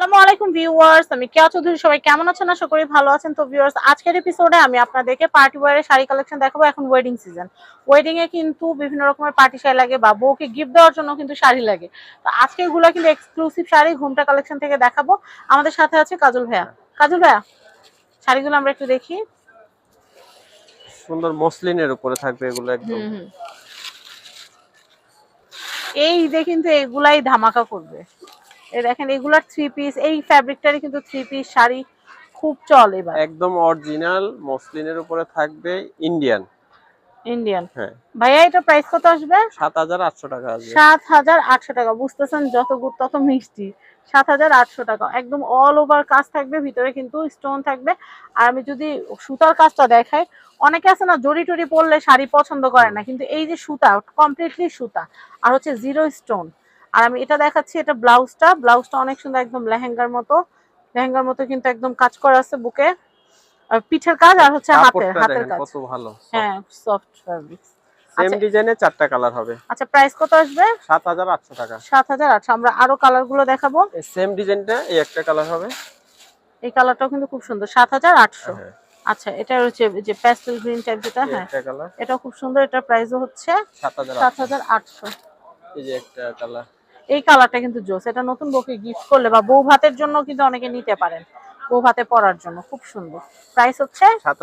আসসালামু আলাইকুম ভিউয়ার্স আমি কেয়া চৌধুরী সবাই কেমন আছেন? আশা করি ভালো আছেন। তো ভিউয়ার্স আজকের এপিসোডে আমি আপনাদেরকে পার্টি ওয়ারের শাড়ি কালেকশন দেখাবো। এখন ওয়েডিং সিজন ওয়েডিং এ কিন্তু বিভিন্ন রকমের পার্টি শাড়ি লাগে বা বউকে গিফট দেওয়ার জন্য কিন্তু শাড়ি লাগে। তো আজকে এগুলো কিন্তু এক্সক্লুসিভ শাড়ি ঘুমটা কালেকশন থেকে দেখাবো। আমাদের সাথে আছে কাজল ভাইয়া। কাজল ভাইয়া শাড়িগুলো আমরা একটু দেখি। সুন্দর মসলিনের উপরে থাকবে এগুলো একদম। এই ঈদে কিন্তু এগুলাই ধামাকা করবে। দেখেন এগুলার থ্রি পিস এই ফ্যাব্রিকটারই কিন্তু থ্রি পিস শাড়ি খুব চলে এবার। একদম অরিজিনাল মসলিনের উপরে থাকবে ইন্ডিয়ান ইন্ডিয়ান হ্যাঁ। ভাইয়া এটা প্রাইস কত আসবে? সাত হাজার আটশো টাকা আসবে। সাত হাজার আটশো টাকা। বুঝতেছেন যত গুড় তত মিষ্টি। সাত হাজার আটশো টাকা। একদম অল ওভার কাজ থাকবে ভিতরে কিন্তু স্টোন থাকবে। আর আমি যদি সুতার কাজটা দেখাই অনেকে আছে না জড়ি টড়ি পরলে শাড়ি পছন্দ করে না কিন্তু এই যে সুতা কমপ্লিটলি সুতা আর হচ্ছে জিরো স্টোন আর আমি এটা দেখাচ্ছি এটা ব্লাউজটা। ব্লাউজটা অনেক সুন্দর একদম লেহেঙ্গার মতো। লেহেঙ্গার মতো কিন্তু একদম কাজ করা আছে বুকে। আর পিঠের কাজ আর হচ্ছে হাতের হাতের কাজ। কত ভালো হ্যাঁ সফট ফ্যাব্রিক সেম। ডিজাইনে চারটা কালার হবে। আচ্ছা প্রাইস কত আসবে? সাত হাজার আটশো টাকা। সাত হাজার আটশো। আমরা আরও কালারগুলো দেখাবো। সেম ডিজাইনটা এই একটা কালার হবে। এই কালারটাও কিন্তু খুব সুন্দর সাত হাজার আটশো। হ্যাঁ আচ্ছা এটা হচ্ছে যে প্যাস্টেল গ্রিন টাইপ যেটা হ্যাঁ। এটাও খুব সুন্দর এটার প্রাইসও হচ্ছে সাত হাজার সাত হাজার আটশো। এই যে একটা কালার এই কালারটা কিন্তু জোস। এটা নতুন বউকে গিফট করলে বা বউ ভাতের জন্য কিন্তু অনেকে নিতে পারেন। বউ ভাতে পরার জন্য খুব সুন্দর। প্রাইস হচ্ছে সাত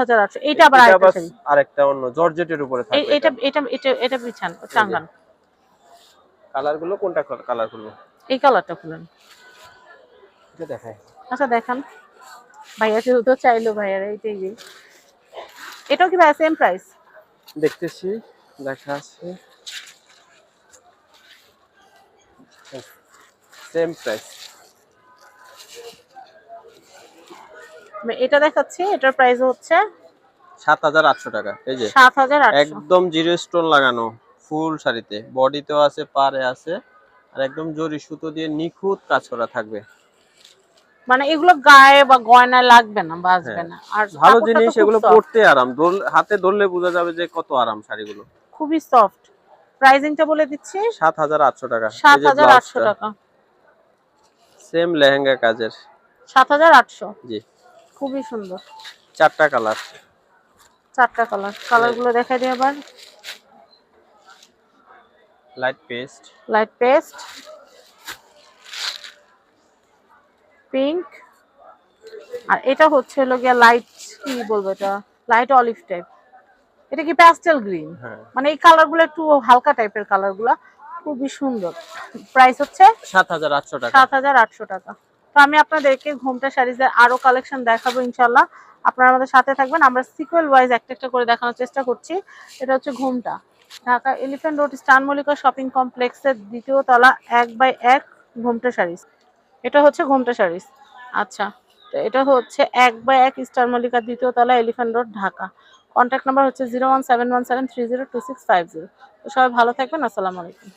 হাজার আটশো এটা আবার। আরেকটা অন্য জর্জেটের উপরে থাকবে এটা এটা। এটা এটা বিছান টাঙ্গান কালারগুলো কোনটা কালার এই কালারটা খুলেন। এটা দেখাই। আচ্ছা দেখান। ভাইয়া যেহেতু চাইলো ভাইয়ার এইটাই। এটাও কি ভাইয়া সেম প্রাইস দেখতেছি দেখা আছে। সেম প্রাইস এটা দেখাচ্ছি এটার প্রাইস হচ্ছে সাত হাজার আটশো টাকা এই যে সাত হাজার আটশো। একদম জিরো স্টোন লাগানো ফুল শাড়িতে। বডিতেও আছে পারে আছে আর একদম জরি সুতো দিয়ে নিখুঁত কাজ করা থাকবে। মানে এগুলো গায়ে বা গয়নায় লাগবে না বাজবে হ্যাঁ। না। আর ভালো জিনিস এগুলো পরতে আরাম হাতে ধরলে বোঝা যাবে যে কত আরাম শাড়িগুলো। খুবই সফট প্রাইসিংটা বলে দিচ্ছি। সাত হাজার আটশো টাকা। সাত হাজার আটশো টাকা। সেম লেহেঙ্গা কাজের। সাত হাজার আটশো। জি। খুবই সুন্দর। চারটা কালার। চারটা কালার। কালারগুলো দেখাই দিই আবার। Light paste light paste pink আর এটা হচ্ছে হলো গিয়া লাইট কি বলব এটা? লাইট অলিভ টাইপ এটা কি প্যাস্টেল গ্রিন মানে এই কালারগুলো একটু হালকা টাইপের কালারগুলা। খুবই সুন্দর। প্রাইস হচ্ছে সাত হাজার আটশো টাকা। সাত হাজার আটশো টাকা। তো আমি আপনাদেরকে ঘোমটা শাড়িজের আরও কালেকশন দেখাবো ইনশাল্লাহ আপনারা আমাদের সাথে থাকবেন। আমরা সিকুয়েল ওয়াইজ একটা একটা করে দেখানোর চেষ্টা করছি। এটা হচ্ছে Ghomta. Dhaka elephant road Eastern Mallika shopping কমপ্লেক্সের দ্বিতীয় তলা এক বাই এক ঘোমটা শাড়িজ এটা হচ্ছে ঘোমটা শাড়িজ আচ্ছা তো এটা হচ্ছে এক বাই এক স্টার মল্লিকার দ্বিতীয় তলা elephant road Dhaka. Contact number হচ্ছে zero one seven one seven three zero two six five zero সবাই ভালো থাকবেন, আসসালামু আলাইকুম।